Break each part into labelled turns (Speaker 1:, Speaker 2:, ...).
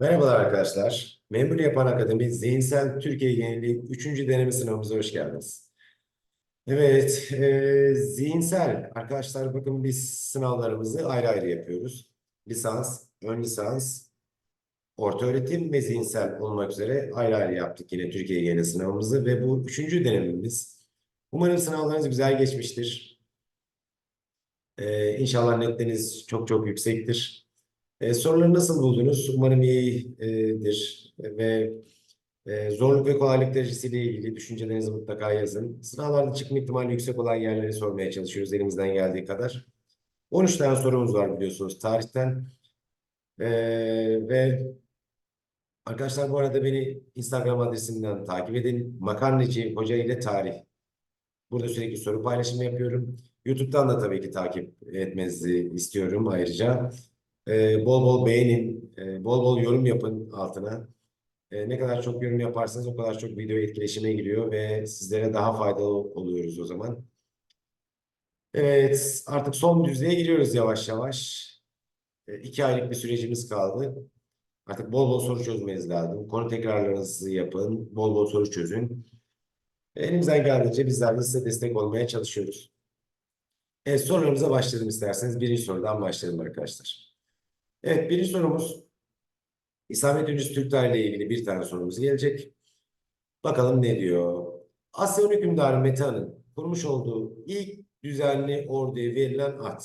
Speaker 1: Merhabalar arkadaşlar. Memur Yapan Akademi Zihinsel Türkiye Genelliği 3. deneme sınavımıza hoş geldiniz. Evet, e, zihinsel arkadaşlar bakın biz sınavlarımızı ayrı ayrı yapıyoruz. Lisans, ön lisans, orta öğretim ve zihinsel olmak üzere ayrı ayrı yaptık yine Türkiye Genel sınavımızı ve bu üçüncü denememiz. Umarım sınavlarınız güzel geçmiştir. E, inşallah netleriniz çok çok yüksektir. E, soruları nasıl buldunuz? Umarım iyidir ve e, zorluk ve kolaylık derecesiyle ilgili düşüncelerinizi mutlaka yazın. Sınavlarda çıkma ihtimali yüksek olan yerleri sormaya çalışıyoruz elimizden geldiği kadar. 13 tane sorumuz var biliyorsunuz tarihten. E, ve arkadaşlar bu arada beni Instagram adresimden takip edin. Makarnacı Hoca ile Tarih. Burada sürekli soru paylaşımı yapıyorum. YouTube'dan da tabii ki takip etmenizi istiyorum ayrıca. Ee, bol bol beğenin, e, bol bol yorum yapın altına. E, ne kadar çok yorum yaparsanız o kadar çok video etkileşime giriyor ve sizlere daha faydalı oluyoruz o zaman. Evet, artık son düzlüğe giriyoruz yavaş yavaş. E, iki aylık bir sürecimiz kaldı. Artık bol bol soru çözmeniz lazım. Konu tekrarlarınızı yapın, bol bol soru çözün. Elimizden geldiğince bizler de size destek olmaya çalışıyoruz. Evet, sorularımıza başlayalım isterseniz. Birinci sorudan başlayalım arkadaşlar. Evet, birinci sorumuz İslamiyet öncesi Türk ile ilgili bir tane sorumuz gelecek. Bakalım ne diyor? Asya hükümdarı Meta'nın kurmuş olduğu ilk düzenli orduya verilen ad.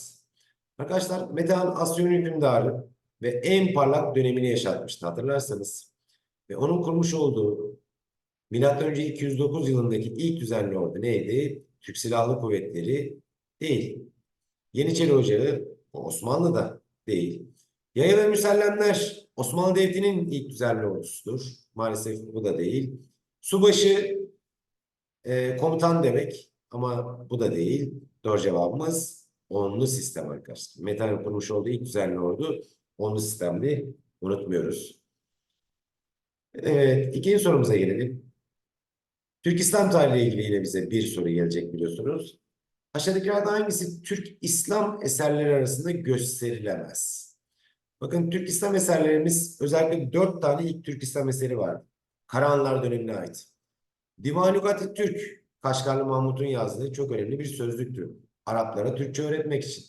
Speaker 1: Arkadaşlar Metehan Asya hükümdarı ve en parlak dönemini yaşatmıştı hatırlarsanız. Ve onun kurmuş olduğu önce 209 yılındaki ilk düzenli ordu neydi? Türk Silahlı Kuvvetleri değil. Yeniçeri Ocağı Osmanlı'da değil. Yaya ve Müsellemler Osmanlı Devleti'nin ilk düzenli ordusudur. Maalesef bu da değil. Subaşı e, komutan demek ama bu da değil. Doğru cevabımız onlu sistem arkadaşlar. Metal'in kurmuş olduğu ilk düzenli ordu onlu sistemdi. Unutmuyoruz. Evet, ikinci sorumuza gelelim. Türk İslam tarihi ile ilgili yine bize bir soru gelecek biliyorsunuz. Aşağıdakilerden hangisi Türk İslam eserleri arasında gösterilemez? Bakın Türk İslam eserlerimiz özellikle dört tane ilk Türk İslam eseri var. Karahanlar dönemine ait. Divan-ı Lügat-ı Türk, Kaşgarlı Mahmut'un yazdığı çok önemli bir sözlüktü. Araplara Türkçe öğretmek için.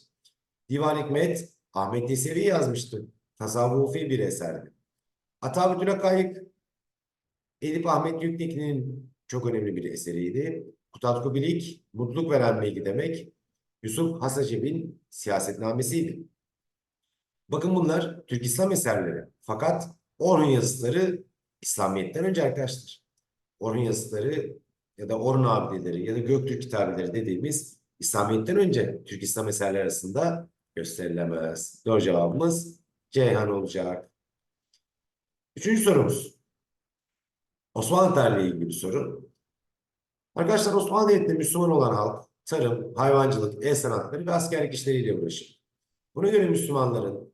Speaker 1: Divan-ı Hikmet, Ahmet Yesevi yazmıştı. Tasavvufi bir eserdi. Atabütül Hakayık, Edip Ahmet Yüktekin'in çok önemli bir eseriydi. Kutatku Bilik, mutluluk veren bilgi demek. Yusuf Hasacib'in siyasetnamesiydi. Bakın bunlar Türk İslam eserleri. Fakat Orhun yazıtları İslamiyet'ten önce arkadaşlar. Orhun yazıtları ya da Orhun abideleri ya da Göktürk kitabeleri dediğimiz İslamiyet'ten önce Türk İslam eserleri arasında gösterilemez. Doğru cevabımız Ceyhan olacak. Üçüncü sorumuz. Osmanlı tarihi ilgili bir soru. Arkadaşlar Osmanlı Devleti'nde Müslüman olan halk tarım, hayvancılık, el sanatları ve askerlik işleriyle uğraşır. Buna göre Müslümanların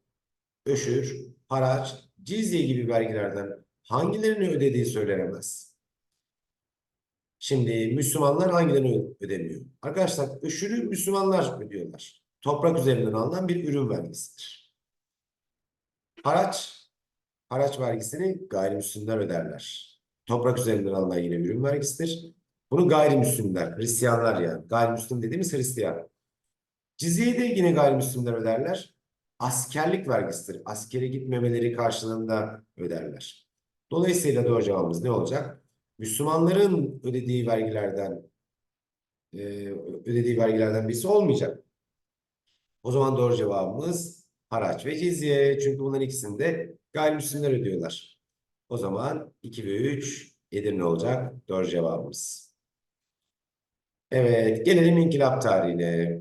Speaker 1: öşür, haraç, cizye gibi vergilerden hangilerini ödediği söylenemez. Şimdi Müslümanlar hangilerini ödemiyor? Arkadaşlar öşürü Müslümanlar ödüyorlar. Toprak üzerinden alınan bir ürün vergisidir. Haraç, haraç vergisini gayrimüslimler öderler. Toprak üzerinden alınan yine ürün vergisidir. Bunu gayrimüslimler, Hristiyanlar yani. Gayrimüslim dediğimiz Hristiyan. Cizyeyi de yine gayrimüslimler öderler askerlik vergisidir. Askere gitmemeleri karşılığında öderler. Dolayısıyla doğru cevabımız ne olacak? Müslümanların ödediği vergilerden e, ödediği vergilerden birisi olmayacak. O zaman doğru cevabımız haraç ve cizye. Çünkü bunların ikisini de gayrimüslimler ödüyorlar. O zaman 2 ve 3 Edirne olacak doğru cevabımız. Evet, gelelim inkılap tarihine.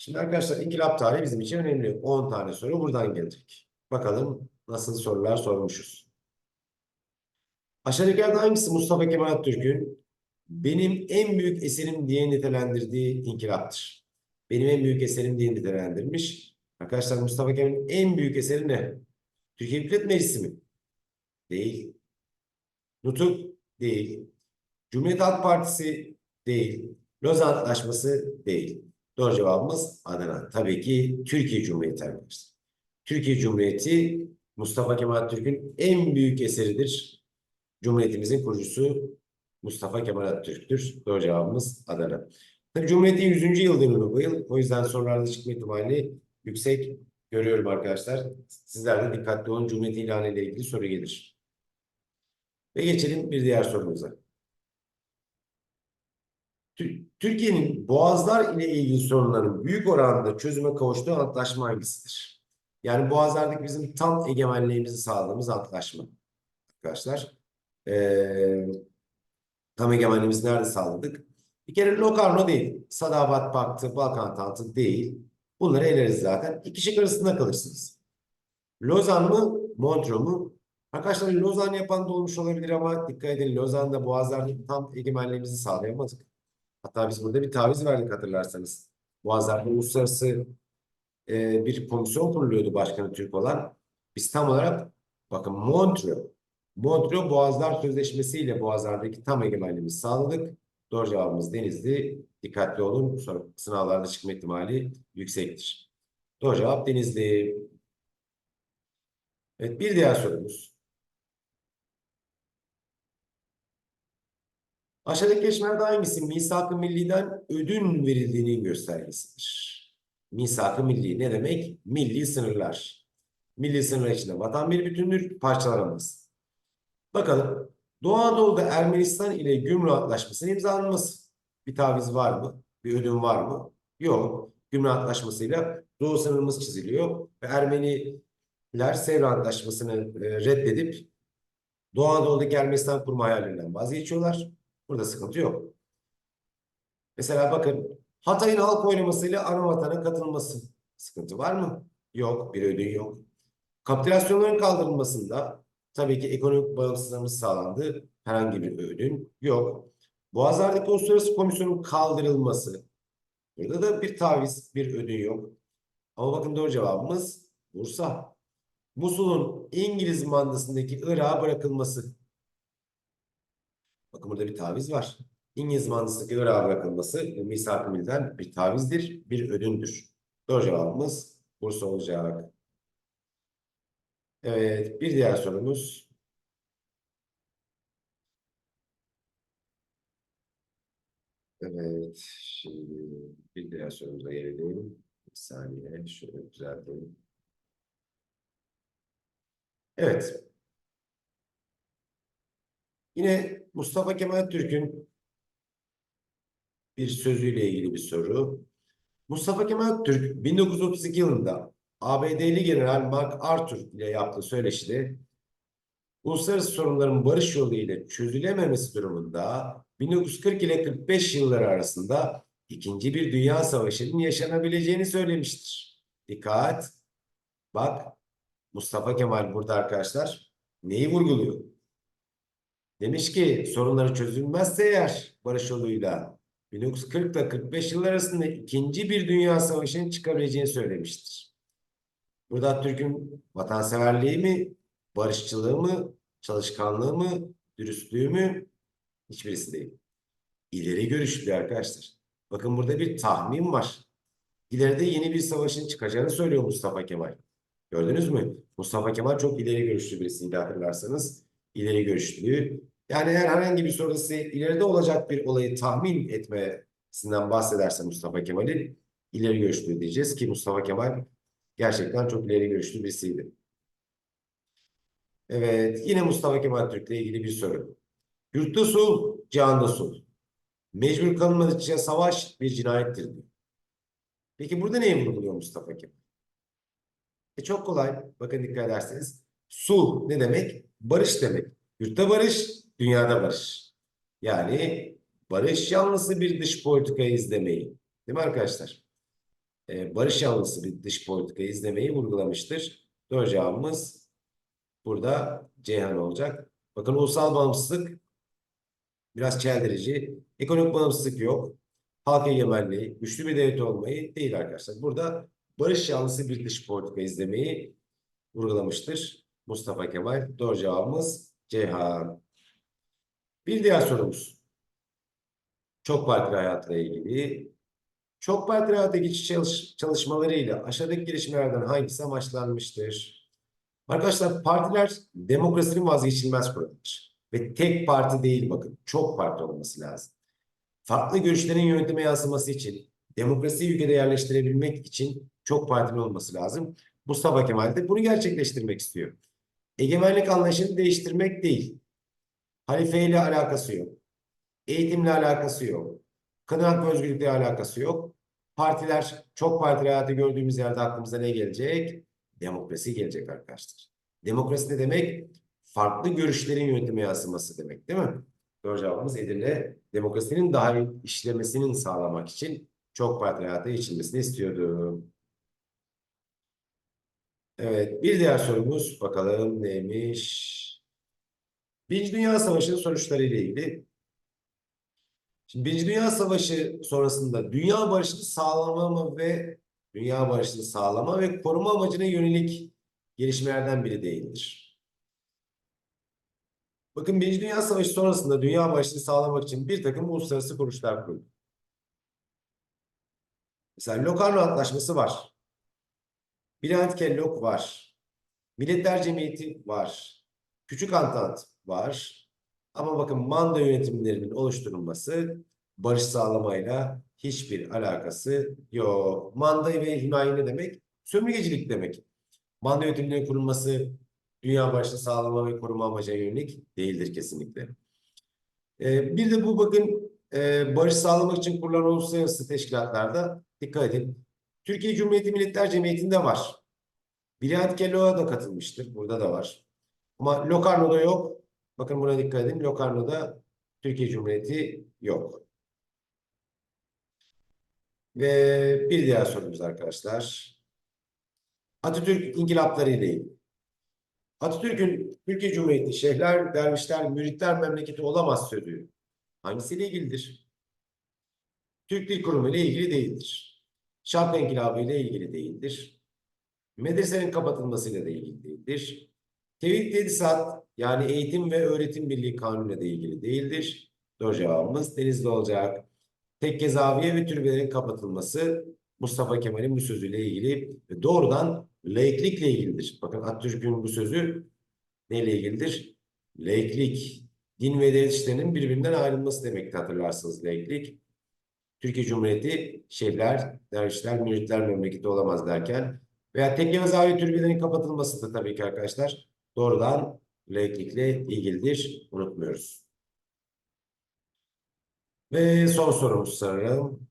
Speaker 1: Şimdi arkadaşlar inkılap tarihi bizim için önemli. 10 tane soru buradan gelecek. Bakalım nasıl sorular sormuşuz. Aşağıdakilerden hangisi Mustafa Kemal Atatürk'ün benim en büyük eserim diye nitelendirdiği inkılaptır? Benim en büyük eserim diye nitelendirmiş. Arkadaşlar Mustafa Kemal'in en büyük eseri ne? Türkiye Büyük Meclisi mi? Değil. Nutuk değil. Cumhuriyet Halk Partisi değil. Lozan Anlaşması değil. Doğru cevabımız Adana. Tabii ki Türkiye Cumhuriyeti arkadaşlar. Türkiye Cumhuriyeti Mustafa Kemal Atatürk'ün en büyük eseridir. Cumhuriyetimizin kurucusu Mustafa Kemal Atatürk'tür. Doğru cevabımız Adana. Tabii Cumhuriyet'in 100. yıl dönümü bu yıl. O yüzden sorularda çıkma ihtimali yüksek görüyorum arkadaşlar. Sizler de dikkatli olun. Cumhuriyet ilanı ile ilgili soru gelir. Ve geçelim bir diğer sorumuza. Tü- Türkiye'nin boğazlar ile ilgili sorunların büyük oranda çözüme kavuştuğu antlaşma hangisidir? Yani boğazlardaki bizim tam egemenliğimizi sağladığımız antlaşma. Arkadaşlar, ee, tam egemenliğimizi nerede sağladık? Bir kere Locarno değil, Sadabat Paktı, Balkan Antantı değil. Bunları eleriz zaten. İki şık arasında kalırsınız. Lozan mı, Montreux mu? Arkadaşlar Lozan yapan da olmuş olabilir ama dikkat edin Lozan'da boğazlardaki tam egemenliğimizi sağlayamadık. Hatta biz burada bir taviz verdik hatırlarsanız. Boğazlarda uluslararası e, bir komisyon kuruluyordu başkanı Türk olan. Biz tam olarak bakın Montreux. Montreux Boğazlar Sözleşmesi ile Boğazlardaki tam egemenliğimizi sağladık. Doğru cevabımız Denizli. Dikkatli olun. Sonra sınavlarda çıkma ihtimali yüksektir. Doğru cevap Denizli. Evet bir diğer sorumuz. Aşağıdaki gelişmelerde hangisi misak-ı milliden ödün verildiğinin göstergesidir? Misak-ı milli ne demek? Milli sınırlar. Milli sınırlar içinde vatan bir bütündür, parçalanamaz. Bakalım. Doğu Anadolu'da Ermenistan ile Gümrük Antlaşması'nın imzalanması. Bir taviz var mı? Bir ödün var mı? Yok. Gümrük Antlaşması'yla Doğu sınırımız çiziliyor ve Ermeniler Sevr Antlaşması'nı e, reddedip Doğu Anadolu'daki Ermenistan kurma hayallerinden vazgeçiyorlar. Burada sıkıntı yok. Mesela bakın Hatay'ın halk oylamasıyla ana vatana katılması. Sıkıntı var mı? Yok. Bir ödün yok. Kapitülasyonların kaldırılmasında tabii ki ekonomik bağımsızlığımız sağlandı. Herhangi bir ödün yok. Boğazlardaki Uluslararası Komisyon'un kaldırılması. Burada da bir taviz, bir ödün yok. Ama bakın doğru cevabımız Bursa. Musul'un İngiliz mandasındaki Irak'a bırakılması. Bakın burada bir taviz var. İngiliz mandasındaki Irak'a bırakılması misak-ı milliden bir tavizdir, bir ödündür. Doğru cevabımız Bursa olacak. Evet, bir diğer sorumuz. Evet, şimdi bir diğer sorumuza gelelim. Bir saniye, şöyle düzeltelim. Evet. Yine Mustafa Kemal Türk'ün bir sözüyle ilgili bir soru. Mustafa Kemal Türk 1932 yılında ABD'li General Mark Arthur ile yaptığı söyleşide uluslararası sorunların barış yolu ile çözülememesi durumunda 1940 ile 45 yılları arasında ikinci bir dünya savaşının yaşanabileceğini söylemiştir. Dikkat! Bak Mustafa Kemal burada arkadaşlar neyi vurguluyor? Demiş ki sorunları çözülmezse eğer barış yoluyla 1940 ile 45 yıllar arasında ikinci bir dünya savaşının çıkabileceğini söylemiştir. Burada Türk'ün vatanseverliği mi, barışçılığı mı, çalışkanlığı mı, dürüstlüğü mü? Hiçbirisi değil. İleri görüşlü arkadaşlar. Bakın burada bir tahmin var. İleride yeni bir savaşın çıkacağını söylüyor Mustafa Kemal. Gördünüz mü? Mustafa Kemal çok ileri görüşlü birisiydi hatırlarsanız. İleri görüşlü. Yani eğer herhangi bir size ileride olacak bir olayı tahmin etmesinden bahsederse Mustafa Kemal'in ileri görüşlü diyeceğiz ki Mustafa Kemal gerçekten çok ileri görüşlü birisiydi. Evet, yine Mustafa Kemal Türk'le ilgili bir soru. Yurtta sulh, cihanda sulh. Mecbur kalınmadıkça savaş bir cinayettir. Peki burada neyi vurguluyor Mustafa Kemal? E çok kolay. Bakın dikkat ederseniz. Sulh ne demek? Barış demek. Yurtta barış, dünyada barış. Yani barış yanlısı bir dış politika izlemeyi. Değil mi arkadaşlar? Ee, barış yanlısı bir dış politika izlemeyi vurgulamıştır. Doğru cevabımız burada Ceyhan olacak. Bakın ulusal bağımsızlık biraz çeldirici. Ekonomik bağımsızlık yok. Halk egemenliği, güçlü bir devlet olmayı değil arkadaşlar. Burada barış yanlısı bir dış politika izlemeyi vurgulamıştır. Mustafa Kemal. Doğru cevabımız Ceyhan. Bir diğer sorumuz. Çok partili hayatla ilgili. Çok partili hayata geçiş çalış çalışmalarıyla aşağıdaki gelişmelerden hangisi amaçlanmıştır? Arkadaşlar partiler demokrasinin vazgeçilmez kuralıdır. Ve tek parti değil bakın. Çok parti olması lazım. Farklı görüşlerin yönetime yansıması için, demokrasiyi ülkede yerleştirebilmek için çok partili olması lazım. Mustafa Kemal de bunu gerçekleştirmek istiyor. Egemenlik anlayışını değiştirmek değil. Halifeyle alakası yok. Eğitimle alakası yok. Kadın hak özgürlükle alakası yok. Partiler, çok partili hayatı gördüğümüz yerde aklımıza ne gelecek? Demokrasi gelecek arkadaşlar. Demokrasi ne demek? Farklı görüşlerin yönetime yansıması demek değil mi? Doğru cevabımız Edirne. Demokrasinin daha iyi işlemesinin sağlamak için çok partili hayata geçilmesini istiyordu. Evet, bir diğer sorumuz bakalım neymiş? Birinci Dünya Savaşı'nın sonuçları ile ilgili. Şimdi Birinci Dünya Savaşı sonrasında dünya barışını sağlama ve dünya barışını sağlama ve koruma amacına yönelik gelişmelerden biri değildir. Bakın Birinci Dünya Savaşı sonrasında dünya barışını sağlamak için bir takım uluslararası kuruluşlar kuruldu. Mesela Locarno Antlaşması var. Bülent Kellogg var. Milletler Cemiyeti var. Küçük Antant var. Ama bakın manda yönetimlerinin oluşturulması barış sağlamayla hiçbir alakası yok. Manda ve himaye ne demek? Sömürgecilik demek. Manda yönetimlerinin kurulması dünya barışını sağlama ve koruma amacına yönelik değildir kesinlikle. Ee, bir de bu bakın e, barış sağlamak için kurulan uluslararası teşkilatlarda dikkat edin. Türkiye Cumhuriyeti Milletler Cemiyeti'nde var. Bülent Kelloğ'a da katılmıştır. Burada da var. Ama Locarno'da yok. Bakın buna dikkat edin. Locarno'da Türkiye Cumhuriyeti yok. Ve bir diğer sorumuz arkadaşlar. Atatürk inkılapları ile ilgili. Atatürk'ün Türkiye Cumhuriyeti şeyhler, dervişler, müritler memleketi olamaz sözü hangisiyle ilgilidir? Türk Dil Kurumu ile ilgili değildir. Şark İnkılabı ile ilgili değildir. Medresenin kapatılmasıyla da ilgili değildir. Tevhid Tedisat yani Eğitim ve Öğretim Birliği Kanunu ile ilgili değildir. Doğru cevabımız Denizli olacak. Tekke zaviye ve türbelerin kapatılması Mustafa Kemal'in bu sözüyle ilgili ve doğrudan laiklikle ilgilidir. Bakın Atatürk'ün bu sözü neyle ilgilidir? Laiklik, din ve devlet işlerinin birbirinden ayrılması demekti hatırlarsınız laiklik. Türkiye Cumhuriyeti şeyhler, dervişler, müritler memleketi olamaz derken veya tekke ve zaviye türbelerin kapatılması da tabii ki arkadaşlar doğrudan laiklikle ilgilidir. Unutmuyoruz. Ve son sorumuz sanırım.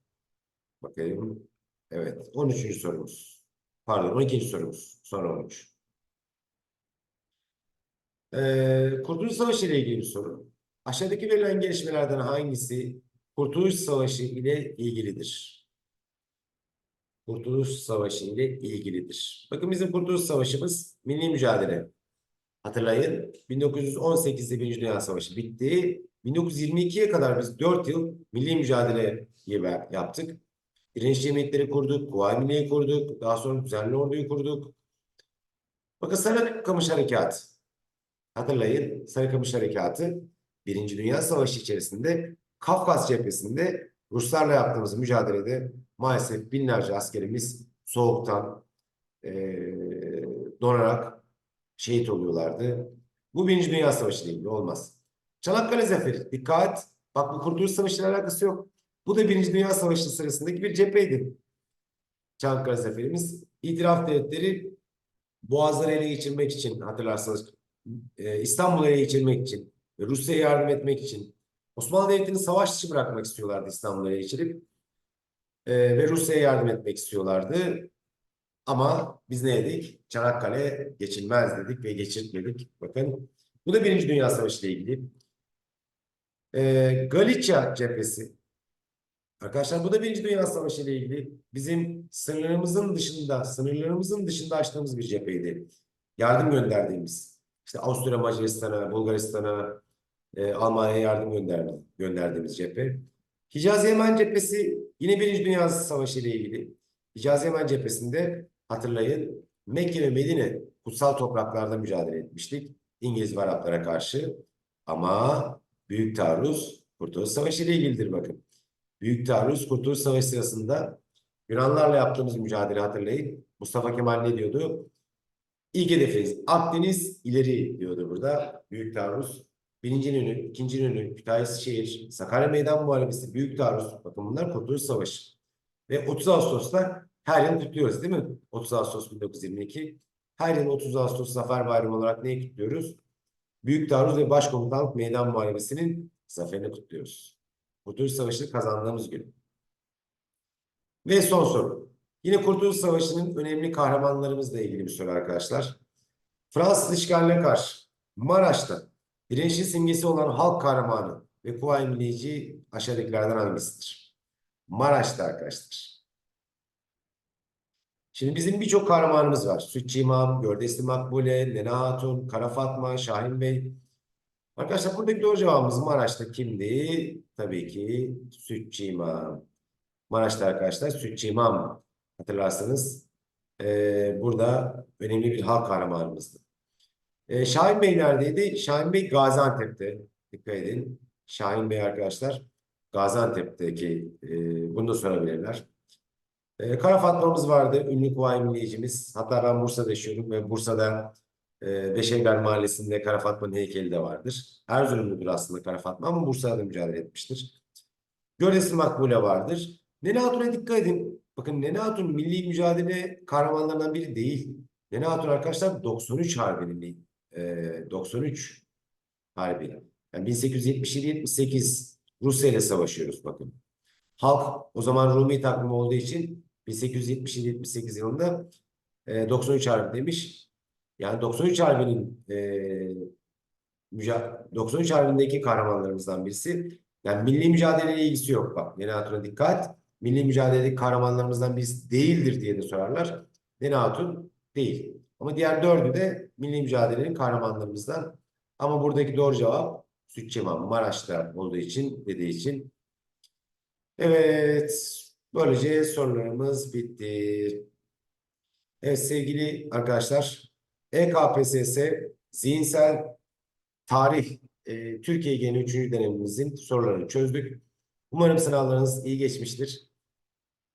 Speaker 1: Bakayım. Evet. 13. sorumuz. Pardon 12. sorumuz. Sonra 13. Ee, Kurtuluş Savaşı ile ilgili bir soru. Aşağıdaki verilen gelişmelerden hangisi Kurtuluş Savaşı ile ilgilidir? Kurtuluş Savaşı ile ilgilidir. Bakın bizim Kurtuluş Savaşımız milli mücadele. Hatırlayın 1918'de Birinci Dünya Savaşı bitti. 1922'ye kadar biz 4 yıl milli mücadele yaptık. Direnç cemiyetleri kurduk, Kuvayi Milliye kurduk, daha sonra düzenli orduyu kurduk. Bakın Sarıkamış Harekatı. Hatırlayın Sarıkamış Harekatı Birinci Dünya Savaşı içerisinde Kafkas cephesinde Ruslarla yaptığımız mücadelede maalesef binlerce askerimiz soğuktan e, donarak şehit oluyorlardı. Bu Birinci Dünya Savaşı değil, olmaz. Çanakkale Zaferi, dikkat. Bak bu Kurtuluş Savaşı ile alakası yok. Bu da Birinci Dünya Savaşı sırasındaki bir cepheydi. Çanakkale Zaferimiz. İtiraf devletleri Boğazları ele geçirmek için hatırlarsanız e, İstanbul'u ele geçirmek için Rusya'ya yardım etmek için Osmanlı Devleti'ni savaş dışı bırakmak istiyorlardı İstanbul'u ele geçirip e, ve Rusya'ya yardım etmek istiyorlardı. Ama biz ne dedik? Çanakkale geçilmez dedik ve geçirtmedik. Bakın bu da Birinci Dünya Savaşı ile ilgili. E, Galicia cephesi. Arkadaşlar bu da Birinci Dünya Savaşı ile ilgili. Bizim sınırlarımızın dışında, sınırlarımızın dışında açtığımız bir cepheydi. Yardım gönderdiğimiz. İşte Avusturya, Macaristan'a, Bulgaristan'a, e, Almanya'ya yardım gönderdi, gönderdiğimiz cephe. Hicaz Yemen cephesi yine Birinci Dünya Savaşı ile ilgili. Hicaz Yemen cephesinde hatırlayın Mekke ve Medine kutsal topraklarda mücadele etmiştik. İngiliz ve Araplara karşı. Ama Büyük Taarruz Kurtuluş Savaşı ile ilgilidir bakın. Büyük Taarruz Kurtuluş Savaşı sırasında Yunanlarla yaptığımız mücadele hatırlayın. Mustafa Kemal ne diyordu? İlk hedefiniz Akdeniz ileri diyordu burada. Büyük taarruz. Birinci İnönü, ikinci İnönü, Kütahya'şehir, Sakarya Meydan Muharebesi, Büyük Taarruz. Bakın bunlar Kurtuluş Savaşı. Ve 30 Ağustos'ta her yıl kutluyoruz değil mi? 30 Ağustos 1922. Her yıl 30 Ağustos Zafer Bayramı olarak neyi kutluyoruz? Büyük Taarruz ve Başkomutanlık Meydan Muharebesi'nin zaferini kutluyoruz. Kurtuluş Savaşı'nı kazandığımız gün. Ve son soru. Yine Kurtuluş Savaşı'nın önemli kahramanlarımızla ilgili bir soru arkadaşlar. Fransız işgaline karşı Maraş'ta direnişin simgesi olan halk kahramanı ve Kuvayi Millici aşağıdakilerden hangisidir? Maraş'ta arkadaşlar. Şimdi bizim birçok kahramanımız var. Sütçü İmam, Gördesli Makbule, Nena Hatun, Kara Fatma, Şahin Bey. Arkadaşlar buradaki doğru cevabımız Maraş'ta kimdi? Tabii ki Sütçü İmam. Maraş'ta arkadaşlar Sütçü İmam hatırlarsanız eee, burada önemli bir halk kahramanımızdı. Eee, Şahin Bey neredeydi? Şahin Bey Gaziantep'te. Dikkat edin. Şahin Bey arkadaşlar Gaziantep'teki eee, bunu da sorabilirler. Eee Kara Fatma'mız vardı. Ünlü Kuvayi Milliyecimiz. Hatta ben Bursa'da yaşıyorum ve Bursa'da eee Beşevler Mahallesi'nde Kara Fatma'nın heykeli de vardır. Erzurumludur aslında Kara Fatma ama Bursa'da da mücadele etmiştir. Gördesli Makbule vardır. Nene Hatun'a dikkat edin. Bakın Nene Hatun milli mücadele kahramanlarından biri değil. Nene Hatun arkadaşlar 93 Harbi'nin e, 93 Harbi. Yani 1877-78 Rusya ile savaşıyoruz bakın. Halk o zaman Rumi takvimi olduğu için 1877-78 yılında e, 93 Harbi demiş. Yani 93 Harbi'nin e, müca- 93 Harbi'ndeki kahramanlarımızdan birisi. Yani milli mücadeleyle ilgisi yok bak. Nene Hatun'a dikkat. Milli mücadeledeki kahramanlarımızdan birisi değildir diye de sorarlar. Nene Hatun değil. Ama diğer dördü de milli mücadelenin kahramanlarımızdan. Ama buradaki doğru cevap Sütçü İmam Maraş'ta olduğu için dediği için. Evet. Böylece sorularımız bitti. Evet sevgili arkadaşlar. EKPSS zihinsel tarih e, Türkiye Genel 3. dönemimizin sorularını çözdük. Umarım sınavlarınız iyi geçmiştir.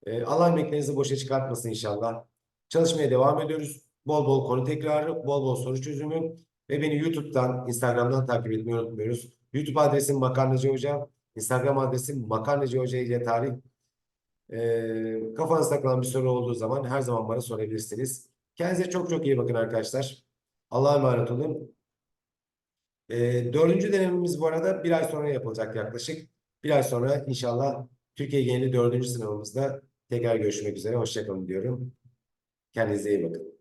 Speaker 1: E, Allah emeklerinizi boşa çıkartmasın inşallah. Çalışmaya devam ediyoruz. Bol bol konu tekrarı, bol bol soru çözümü ve beni YouTube'dan, Instagram'dan takip etmeyi unutmuyoruz. YouTube adresim Makarnacı Hoca, Instagram adresim Makarnacı Hoca ile tarih. E, kafanızda takılan bir soru olduğu zaman her zaman bana sorabilirsiniz. Kendinize çok çok iyi bakın arkadaşlar. Allah'a emanet olun. E, dördüncü denememiz bu arada bir ay sonra yapılacak yaklaşık. Bir ay sonra inşallah Türkiye geneli dördüncü sınavımızda tekrar görüşmek üzere. Hoşçakalın diyorum. Kendinize iyi bakın.